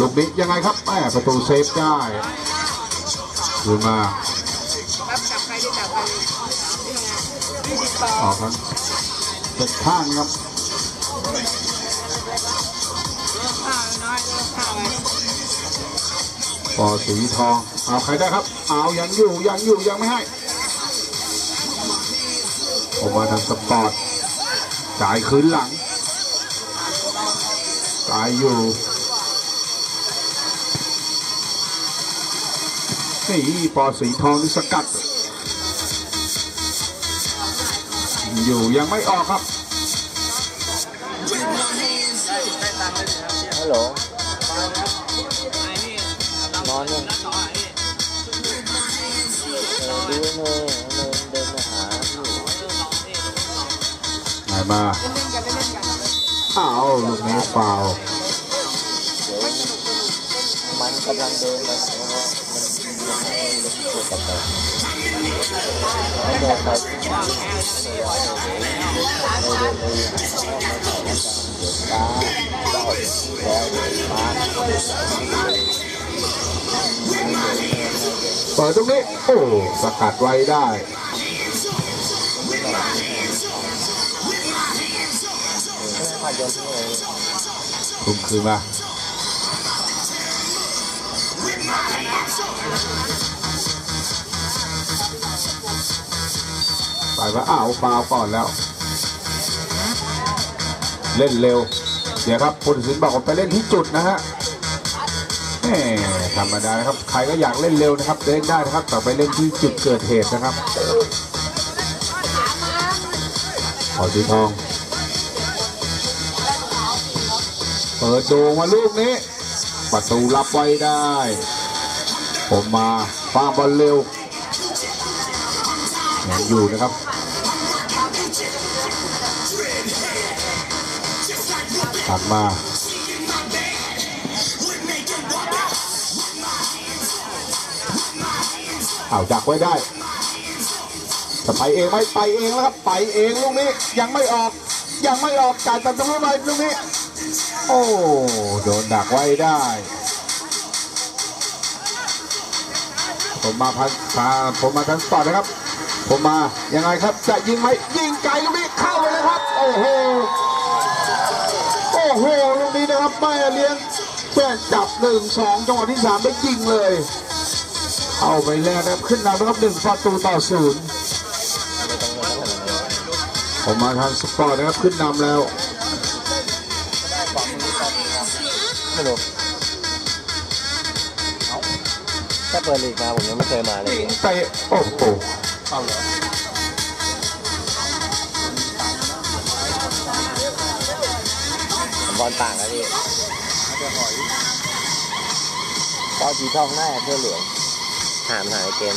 ลูกนี้ยังไงครับแม่ประตูเซฟได้คืนมาออกครับเจ็ดข้างครับข้าวน้อยข้าวไว้ปอสีทองเอาใครได้ครับ เอายังอยู่ยังอยู่ยังไม่ให้ออกมาทางสปอร์ตจ่ายคืนหลังจ่ายอยู่ นี่ปอสีทองนี่สกัด อยู่ยังไม่ออกครับฮัลโหลไอ้นี่นอนยังนัดต่อไอ้นี่เออดูเนยเนยเดินมาหาอยู่ไหนมาเล่นกันเล่นกันอ้าวลูกนี้ฟาวล์เดี๋ยวมันกำลังเดินมา เราะว่ามันยังไม่ได้ตัวกลับไปแล้วเดินไปเดินไปหาเจ้าแล้วมาเปิดตรงนี้ โอ้ สกัดไว้ได้ลยคุมคืนมา ไปว่าอ้าวฟาวก่อนแล้ว เล่นเร็ว เดี๋ยวครับผู้ตัดสินบอกว่าไปเล่นที่จุดนะฮะแหมธรรมดานะครับ ใครก็อยากเล่นเร็วนะครับเล่นได้นะครับ แต่ไปเล่นที่จุดเกิดเหตุนะครับขอสีทอง เปิดโด่งมาลูกนี้ ประตูรับไว้ได้ ผมมาฟาบอลเร็วยังอยู่นะครับ ตัดมาเอาดักไว้ได้จะไปเองไหมไปเองแล้วครับไปเองลูกนี้ยังไม่ออก ยังไม่ออกจ่ายตัดตรงนี้ไปลูกนี้ โอ้โดนดักไว้ได้ผมมาพันพาผมมาทันสปอร์ตนะครับ ผมมายังไงครับจะยิงไหมยิงไกลลูกนี้เข้าไปเลยครับ โอ้โห โอ้โหลูกนี้นะครับแม่เลี้ยงแป้งจับหนึ่งสองจังหวะที่สามได้ยิงเลยเอาไปแล้วนะครับขึ้นนำนะครับหนึ่งประตูต่อศูนย์ผมมาทางสปอร์ตนะครับขึ้นนำแล้วไม่รู้ถ้าเปิดลีกมาผมยังไม่เคยมาเลยเตะโอ้โห บอลต่างกันพี่ตอนสีทองหน้าเสื้อเหลืองถามหาไอ้เกม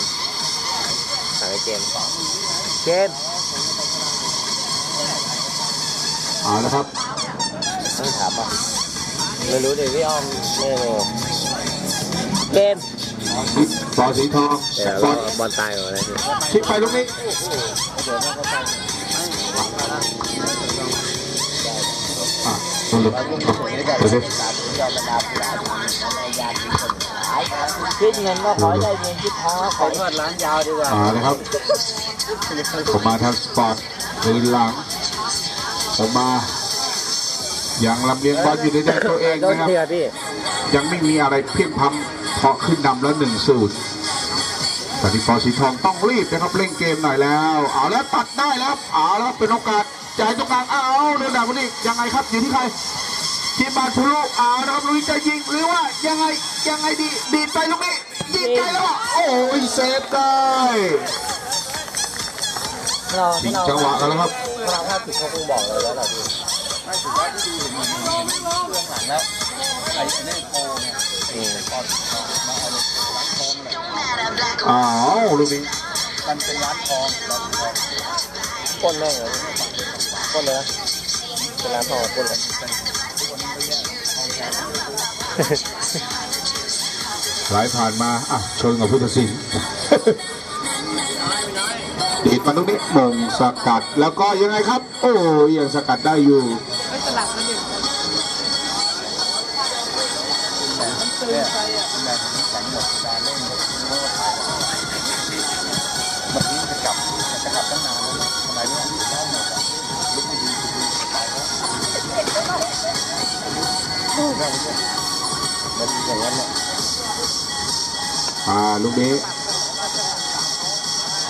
หาไอ้เกมเกมเอาละครับต้องถามป่ะไม่รู้เดี๋ยวพี่อ้อมไม่รู้เกมบอลสีทองเดี๋ยวบรออลบอลตายก่อนนะพี่ชิกไปลูกนี้ คิดเงินก็ขอให้ได้เงินคิดทางขอทอดร้านยาวดีกว่าเอาละครับ ผมมาทางสปอร์ตคืนหลังผมมายังลำเลียงบอลอยู่ในแดนตัวเองโดนนะครับเทียพี่ยังไม่มีอะไรเพียงพำเพราะขึ้นนำแล้วหนึ่งศูนย์ตอนนี้ฟอสีทองต้องรีบนะครับเร่งเกมหน่อยแล้ว เอาแล้วตัดได้แล้วครับเอาแล้วครับเป็นโอกาส จ่ายตรงกลางเอาเดินดักคนนี้ยังไงครับอยู่ที่ใครที่บาทะลุเอานะครับลุยจะยิงหรือว่ายังไงยังไงดีดีดไปลูกนี้ยิงไกลแล้วอะโอ้ยเซฟได้เราชิงจังหวะกันแล้วครับเราถ้าผิดเขาคงบอกเราแล้วแหละพี่อืมอ้าวลูกนี้มันเป็นร้านทองปล้นแม่งเลย ปล้นเลยนะเป็นร้านทองปล้นเลยไหลผ่านมา อะ ชนกับพุทธศิลป์ดีดมาตรงนี้มงสกัดแล้วก็ยังไงครับ โอ้ยยังสกัดได้อยู่ อ่าลูกนี้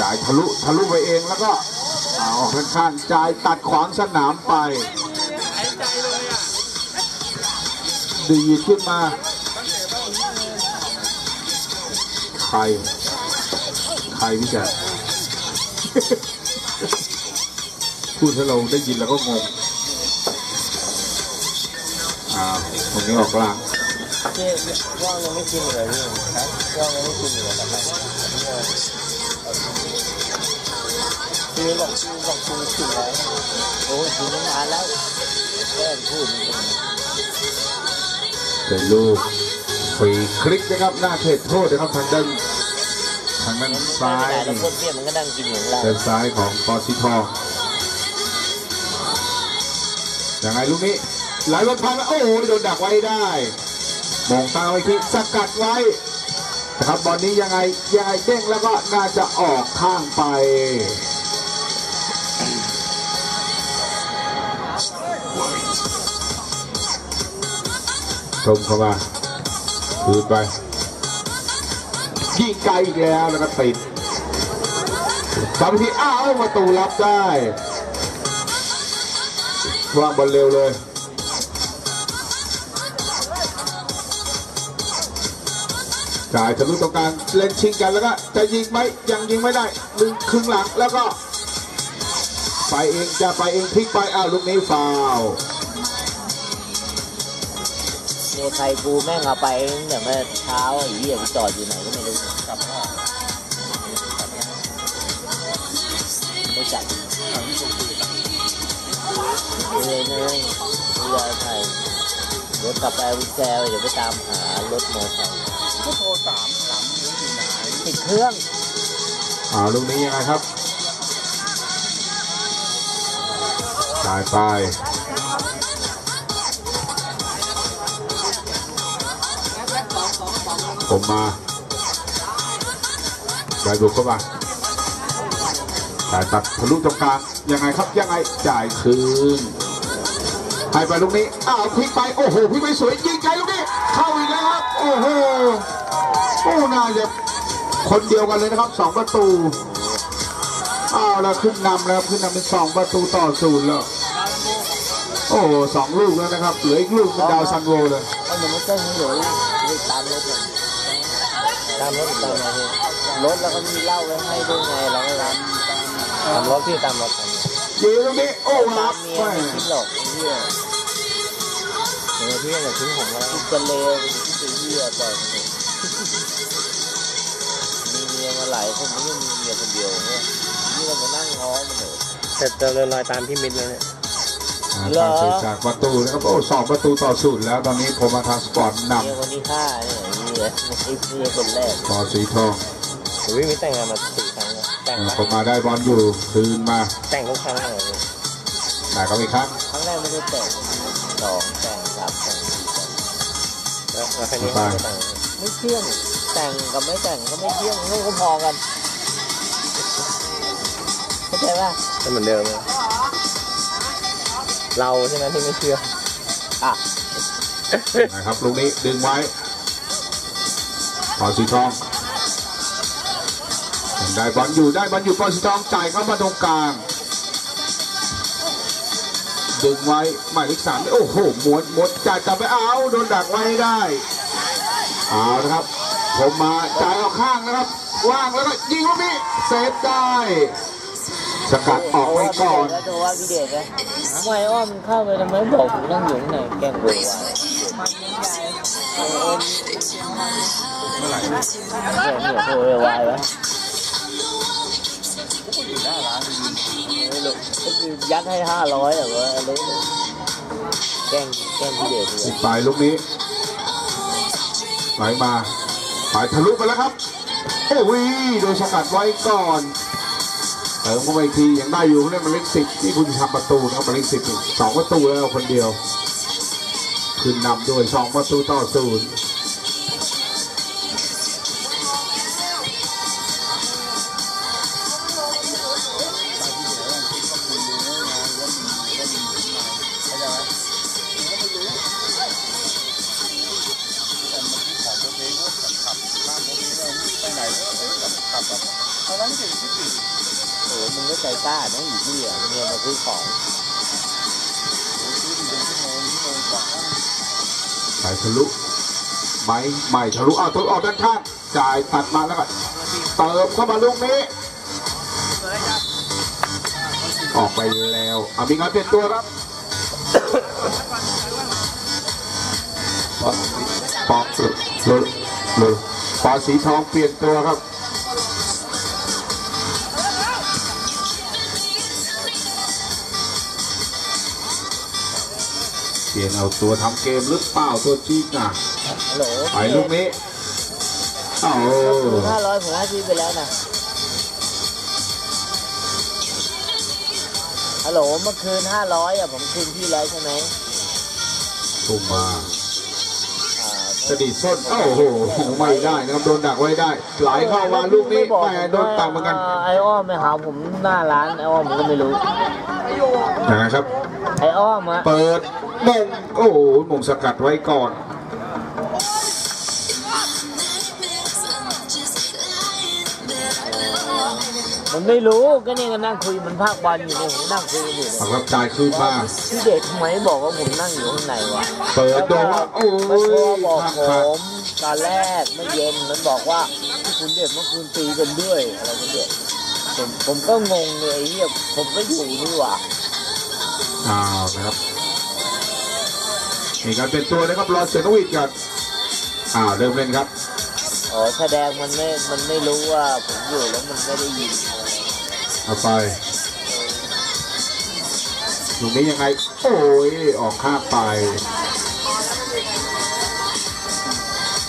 จ่ายทะลุทะลุไปเองแล้วก็เอาออกข้างๆจ่ายตัดขวางสนามไปดีดขึ้นมาใครใครพี่แจ๊คพูดให้เราได้ยินแล้วก็งงอ่าตรงนี้ออกกลางที่างยังไม่กินเลยพี่ครับ ย่องยังไม่กินเลยนะครับพี่บอกพี่บอกคุณกินแล้วโอ้ยกินไม่นานแล้วแค่พูดเป็นลูกฟรีคลิกนะครับหน้าเขตโทษนะครับทางด้านทางด้านซ้ายแล้วคนเปี้ยมันก็ดังกินของเราด้านซ้ายของปอซิทองยังไงลูกนี้ไหลบอลผ่านมาโอ้โหโดนดักไว้ได้มองตาไว้ที่สกัดไว้นะ ครับบอลนี้ยังไงยังไงเด้งแล้วก็น่าจะออกข้างไปชมเข้ามาคืนไปยิงไกลอีกแล้วแล้วก็ติดสามทีอ้าวประตูรับได้วางบอลเร็วเลย จ่ายทะลุตรงกลางเล่นชิงกันแล้วก็จะยิงไหมยังยิงไม่ได้หนึ่งครึ่งหลังแล้วก็ไปเองจะไปเองพลิกไปอ้าวลูกนี้ฟาวล์เมไทยกูแม่งเอาไปตั้งแต่เมื่อเช้าไอ้เหี้ยมันจอดอยู่ไหนก็ไม่รู้กลับมาไม่จัดเลยนะเรือไทยเดี๋ยวกลับไปเอาวิแจวเดี๋ยวไปตามหารถมอเตอร์ไซค์ ก็โทรสามสามนิ้วอยู่ไหนติดเครื่องอ้าลูกนี้ยังไงครับจ่ายไปผมมาได้บุกเข้ามาจ่ายตัดทะลุตรงกลางยังไงครับยังไงจ่ายคืนให้ไปลูกนี้อ้าวพลิกไปโอ้โหพลิกไปสวยยิงไกลลูกนี้เข้าอีกแล้วครับโอ้โห อ้น่าจะคนเดียวกันเลยนะครับสองประตูอ้าวแล้วขึ้นนำแล้วขึ้นนำเป็นสองประตูต่อศูนย์แล้วโอ้สองลูกแล้วนะครับ เหลืออีกลูกเป็นดาวซันโวเลยอาหนูมาเต้นให้หนูรีบตามรถเลยตามรถตามมาเลยรถแล้วก็มีเหล้าไว้ให้ด้วยไงเราก็รับตามรถพี่ตามรถยิงตรงนี้โอ้รับเมียแม่ไม่ทิ้งหรอกไอ้เหี้ยเออพี่อย่าทิ้งผมนะพี่จะเลวพี่จะเหี้ยปล่อย มันเถอะมีเมียมาหลายคนไม่ได้มีเมียคนเดียวเนี่ยนี่เรามานั่งง้อมันเลยแต่เจริญรอยตามพี่มิตรแล้วเนี่ยอ่าการสื่อจากประตูนะครับโอ้สองประตูต่อศูนย์แล้วตอนนี้โพมาทาสปอร์ตนเมียคนที่ห้าเนี่ยไอ้เหี้ยไม่ใช่เมียคนแรกำต่อสีทองผมพี่มิตรแต่งงานมาสี่ครั้งแล้วแต่งอ่ามาโพมาได้บอลอยู่คืนมาแต่งทุกครั้งเลย แต่ก็อีกครั้งครั้งแรกไม่ได้แต่งสองแต่งสามแต่งสี่แต่งแล้วแล้วครั้งนี้ไม่แต่ง ไม่เที่ยง แต่งกับไม่แต่งก็ไม่เที่ยงไม่ก็พอกันเข้าใจป่ะก็เหมือนเดิมเลยเราใช่ไหมที่ไม่เชื่ออะนะครับลูกนี้ดึงไว้ต่อสีทองยังได้บอลอยู่ได้บอลอยู่ต่อสีทองจ่ายเข้ามาตรงกลางดึงไว้หมายเลขสามโอ้โหม้วนม้วนจ่ายกลับไปเอาโดนดักไว้ให้ได้ เอานะครับ ผมมาจ่ายออกข้างนะครับ ว่างแล้วก็ยิงลูกนี้เซฟได้ สกัดออกไว้ก่อนแล้วตัวว่าพี่เดชนะทำไมอ้อมเข้าไปทำไมบอกผมนั่งอยู่ข้างในแกงโวยวายเออเนี่ยโวยวายวะยัดให้ห้าร้อยเหรอวะอะไรเนี่ยแกงแกงพี่เดชสิบปลูกนี้ ไหลมาปลายทะลุไปแล้วครับ โอ้ยโดนสกัดไว้ก่อนเติมเข้าไปทียังได้อยู่เนี่ยมันเล็กสิบที่คุณทำประตูนะครับมาเล็กสิบสองประตูแล้วคนเดียวขึ้นนำด้วยสองประตูต่อศูนย์ ทะลุไม้ใหม่ทะลุอ้าวทะลุออกด้านข้างจ่ายตัดมาแล้วก็เติมเข้ามาลูกนี้ ออกไปแล้วอามีงารเปลี่ยนตัวครับปอกเลยเลยปอสีทองเปลี่ยนตัวครับ ยนเอาตัวทำเกมหรือเปล่าตัวจีกน่ะฮัลโหลไปลูกนี้โอ้ห้าร้อยผมให้พี่ไปแล้วนะฮัลโหลเมื่อคืนห้าร้อยอะผมคืนพี่แล้วใช่ไหมทุ่มมาอ่าสะดิดส้นโอ้โหไม่ได้นะครับโดนดักไว้ได้ไหลเข้ามาลูกนี้แหม่โดนตังเหมือนกันไออ้อมไปหาผมหน้าร้านไออ้อมผมก็ไม่รู้ยังไงครับไออ้อมอะเปิด มงโอ้โหมงสกัดไว้ก่อน มันไม่รู้ก็เนี่ยก็นั่งคุยมันภาคบอลอยู่เนี่ยผมนั่งคุยกันอยู่เอาเนี่ยครับจ่ายคืนมาพี่เดชทำไมบอกว่าผมนั่งอยู่ข้างในวะเปิดโดนว่าโอ้มันโทรยบอกข้างผขาดมตอนแรกไม่เย็นมันบอกว่าที่คุณเดชเมื่อคืนตีกันด้วยอะไรกันด้วยผมผมก็งงเลยไอ้เหี้ยผมก็อยู่นี่หว่าอ้าวนะครับ มีการเป็นตัวนะครับรอเสียนวิทย์ก่อนอ้าวเริ่มเล่นครับอ๋อแสดงมันไม่ มันไม่รู้ว่าผมอยู่แล้วมันไม่ได้ยินเอาไปตรงนี้ยังไง โอ้ยออกข้างไป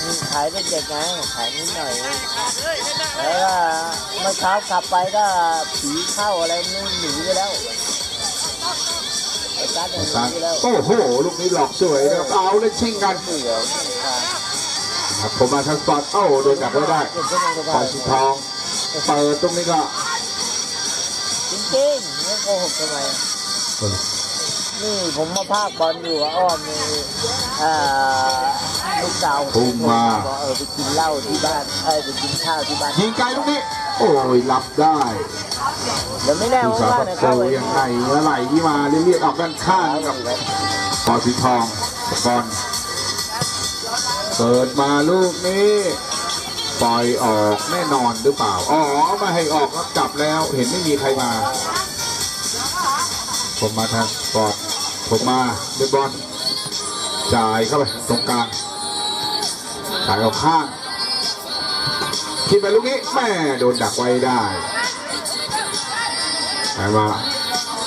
นี่ขายเป็นเด็กไงขายนิดหน่อยแล้วก็เมื่อเช้ากลับไปก็ผีเข้าอะไรไม่รู้หนีไปแล้ว ไอ้การ์ดเนี่ยหนีการไปแล้วโอ้โห ลูกนี้หลอกสวยนะครับเอาเล่นชิงกันเดี๋ยวครับครับผมมาทางสปอร์ตเอ้าโดนดักไว้ได้เดี๋ยวจะยังจะปล่อยสีทองเปิดตรงนี้ก็จริงๆไม่โกหกทำไมนี่ผมมาภาคบอลอยู่อะอ้อมนี่อ่าลูกสาวผมบอกเออไปกินเหล้าที่บ้านเออไปกินข้าวที่บ้านยิงไกลตรงนี้ โอ้ยรับได้ เดี๋ยวไม่แน่ผู้สาว่าประนะครัตูบยังไงไหลที่มาเรียกออกด้านข้างกับปอสีทองบอลเปิดมาลูกนี้ปล่อยออกแน่นอนหรือเปล่าอ๋อไม่ให้ออกครับจับแล้วเห็นไม่มีใครมา ผมมาทางสปอร์ตผมมาเดบอลจ่ายเข้าไปตรงกลางจ่ายออกข้างที่ไปลูกนี้แม่โดนดักไว้ได้ ไปมา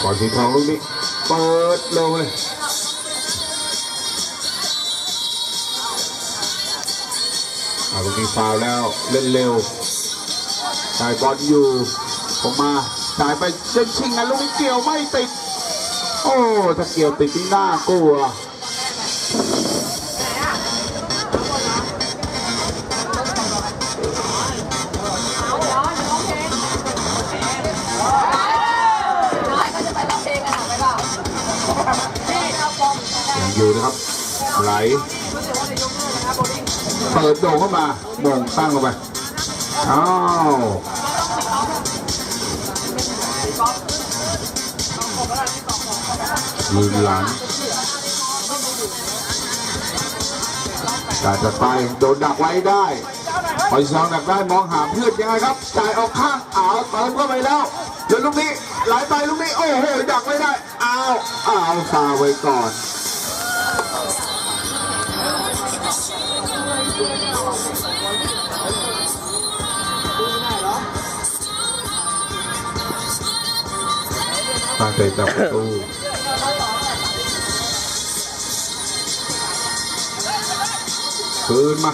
ก่อนสีทองลูกนี้เปิดลงเลยอาลูกนี้ฟาวแล้วเล่นเร็วสายบอลอยู่ผมมาสายไปเล่นชิงกันลูกนี้เกี่ยวไม่ติด โอ้ถ้าเกี่ยวติดนี่น่ากลัว นะครับ ไหล เปิดโด่งเข้ามาโมงตั้งลงไป อ้าวยืนหลังจ่ายจะไปโดนดักไว้ได้ปล่อยซองดักได้มองหาเพื่อนยังไงครับจ่ายออกข้างอ้าวเติมเข้าไปแล้วเดี๋ยวลูกนี้ไหลไปลูกนี้โอ้โหดักไม่ได้อ้าวอ้าวฟาไว้ก่อน ตั้งใจจับตูคืนมา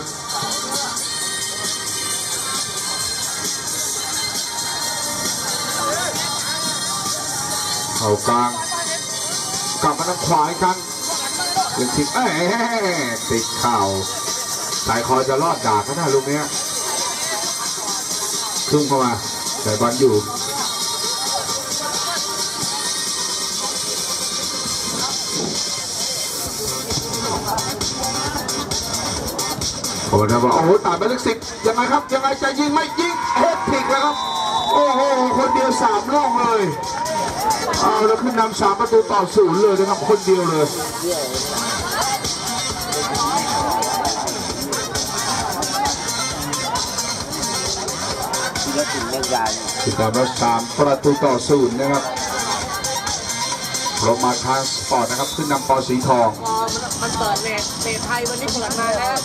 เข้ากลาง กลับมาทางขวาอีกครั้งยังทิ้งเอ้ยติดเข่าสายคอยจะรอดดากก็ได้ลูกเนี้ยทุ่มเข้ามาแต่บอลอยู่ โอ้โหนะบอกโอ้โหตายไปเลขสิบยังไงครับยังไงจะยิงไม่ยิงเฮดพลิกแล้วครับโอ้โหคนเดียวสามล่องเลยเอาแล้วขึ้นนำสามประตูต่อศูนย์เลยนะครับคนเดียวเลยที่ละถึงยังยานติดตามมาสามประตูต่อศูนย์นะครับ โรมาทางสปอร์ตนะครับ ขึ้นนำปอสีทองพอมันมันเปิดเลทเลทไทยวันนี้เปิดมาแล้ว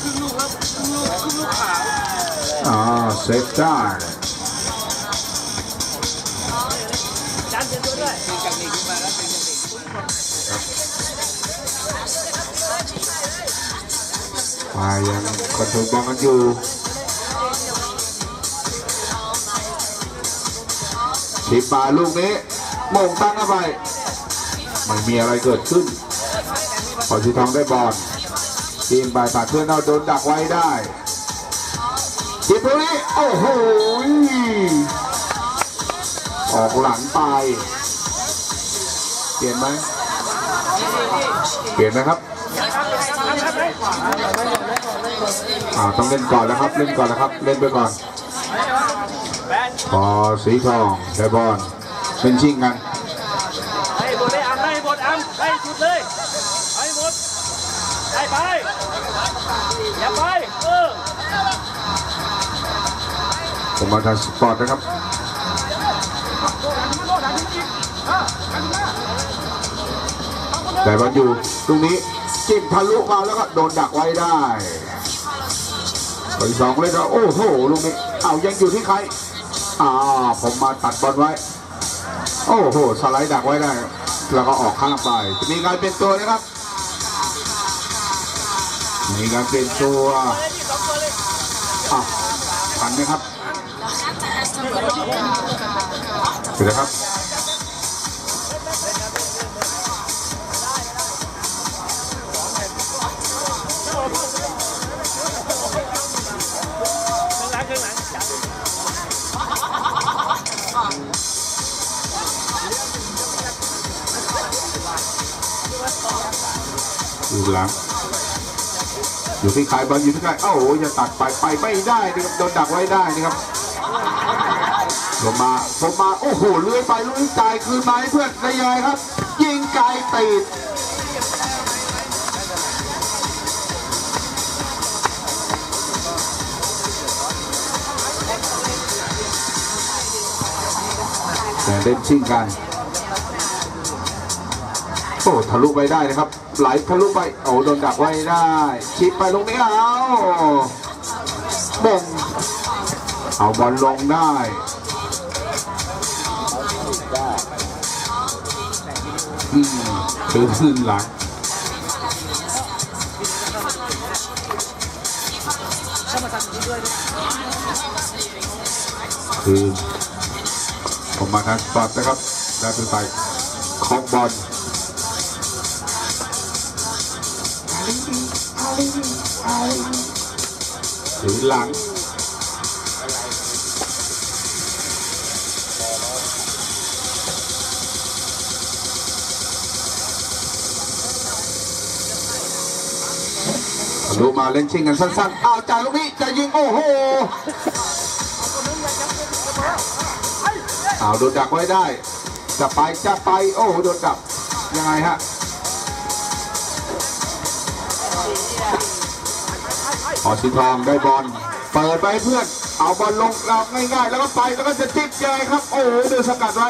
ครึ่งลูกแล้วครึ่งลูกครึ่งลูกขาวอ่าเซฟได้จานเดียวด้วยเป็นจากเด็กขึ้นมาแล้วเป็นจากเด็กมายังคอนโทรลบอลกันอยู่ชิปมาลูกนี้โมงตั้งเข้าไป ไม่มีอะไรเกิดขึ้นปอสีทองได้บอลทีมบายปาดเพื่อนเอาโดนดักไว้ได้ทีมตรงนี้โอ้โหออกหลังไป เปลี่ยนไหมเปลี่ยนไหมครับอ่าต้องเล่นก่อนแล้วครับ เล่นก่อนแล้วครับ เล่นไปก่อนพอสีทองได้บอลเป็นชิงกัน สุดเลยให้หมดให้ไปอย่าไปเออผมมาทางสปอร์ตนะครับแต่บอลอยู่ตรงนี้จิ้มทะลุมาแล้วก็โดนดักไว้ได้คนสองเลยนะโอ้โหลูกนี้เอายังอยู่ที่ใครอ่าผมมาตัดบอลไว้ โอ้โหสไลด์ดักไว้ได้ แล้วก็ออกข้างไป จะมีการเปลี่ยนตัวนะครับ มีการเปลี่ยนตัวอะทันไหมครับเดี๋ยวนะครับ อยู่หลังอยู่ที่ขายบอลอยู่ที่ใครเอ้าโหจะตัดไปไปไม่ได้นะครับโดนดักไว้ได้นะครับผมมาผมมาโอ้โหเลื้อยไปเลื้อยจ่ายคืนมาให้เพื่อนได้ยังไงครับ ยิงไกลติดแต่เล่นชิงกันโอ้ทะลุไปได้นะครับ ไหลทะลุไปโอ้โดนดักไว้ได้ชิปไปลงนี้เอาบงเอาบอลลงได้อืมคือขึ้นหลังคือผมมาทางสปอร์ตนะครับได้เป็นไปของบอล ถือหลังดูมาเล่นชิงกันสั้นๆ อ้าวจ่ายลูกนี้จะยิงโอ้โหอ้าวโดนดักไว้ได้ จะไปจะไป โอ้โหโดนดัก ยังไงฮะ อสีทองได้บอลเปิดไปเพื่อนเอาบอลลงเราง่ายๆ แล้วก็ไปแล้วก็จะติดยังไงครับ โอ้โหเดือสกัดไว้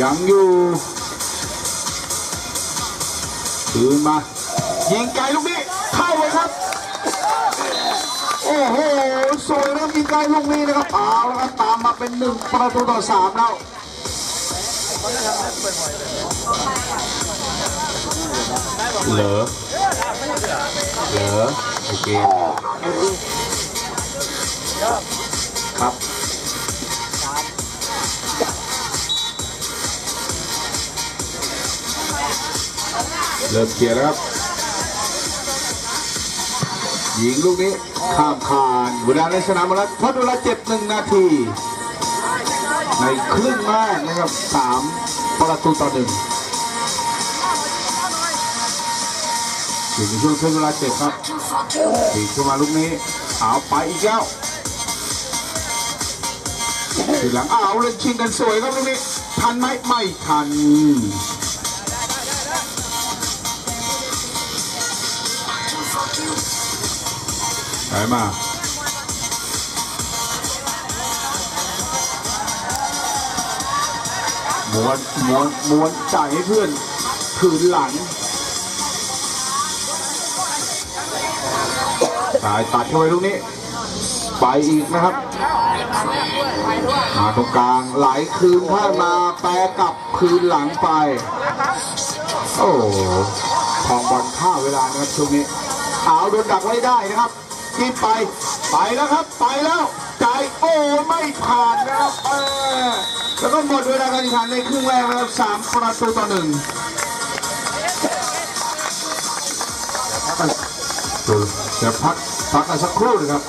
ยังอยู่คืนมา ยิงไกลลูกนี้เข้าเลยครับ โอ้โหสวยนะยิงไกลลูกนี้นะครับเอาแล้วครับตามมาเป็นหนึ่งประตูต่อสามแล้วเหรอ เหรอโอเคครับเริ่มเคลียร์แล้วครับยิงลูกนี้ข้ามคานเวลาในสนามมาแล้วทดเวลาเจ็บหนึ่งนาที ในครึ่งแรกนะครับสามประตูต่อหนึ่ง อยู่ในช่วงครึ่งเวลาเจ็บครับตีเข้ามาลูกนี้เอาไปอีกแล้วทีหลังเอาเล่นชิงกันสวยครับตรงนี้ทันไหมไม่ทันไปมาม้วนม้วนม้วนจ่ายให้เพื่อน คืนหลังายตัดเข้าไปตรงนี้ ไปอีกนะครับมาตรงกลางไหลคืนข้างมาแปรกลับคืนหลังไป โอ้ของบอลฆ่าเวลานะครับช่วงนี้เอาโดนดักไว้ได้นะครับกินไปไปแล้วครับ ไปแล้วใจายโอ้ไม่ผ่านนะครับแล้วก็หมดเวลาการแข่งขันในครึ่งแรกนะครับสามประตูต่อหนึ่งเดี๋ยวพัก พักกันสักครู่นะครับ